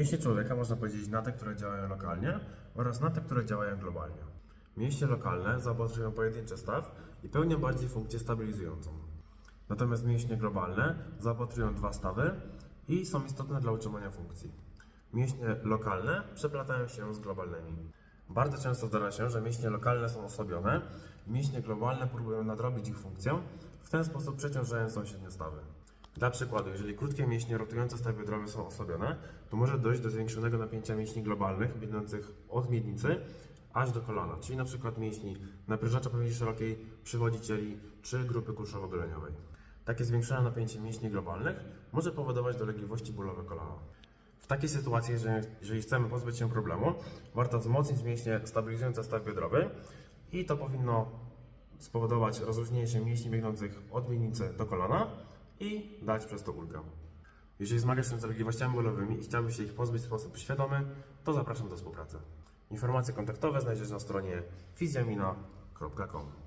Mięśnie człowieka można podzielić na te, które działają lokalnie oraz na te, które działają globalnie. Mięśnie lokalne zaopatrują pojedynczy staw i pełnią bardziej funkcję stabilizującą. Natomiast mięśnie globalne zaopatrują dwa stawy i są istotne dla utrzymania funkcji. Mięśnie lokalne przeplatają się z globalnymi. Bardzo często zdarza się, że mięśnie lokalne są osłabione i mięśnie globalne próbują nadrobić ich funkcję, w ten sposób przeciążając sąsiednie stawy. Dla przykładu, jeżeli krótkie mięśnie rotujące stawy biodrowe są osłabione, to może dojść do zwiększonego napięcia mięśni globalnych, będących od miednicy aż do kolana, czyli na przykład mięśni napierzacza pamięci szerokiej, przywodzicieli czy grupy kulszowo-goleniowej. Takie zwiększone napięcie mięśni globalnych może powodować dolegliwości bólowe kolana. W takiej sytuacji, jeżeli, jeżeli chcemy pozbyć się problemu, warto wzmocnić mięśnie stabilizujące staw biodrowy i to powinno spowodować rozluźnienie się mięśni biegnących od miednicy do kolana i dać przez to ulgę. Jeżeli zmagasz się z dolegliwościami bólowymi i chciałbyś się ich pozbyć w sposób świadomy, to zapraszam do współpracy. Informacje kontaktowe znajdziesz na stronie fizjamina.com.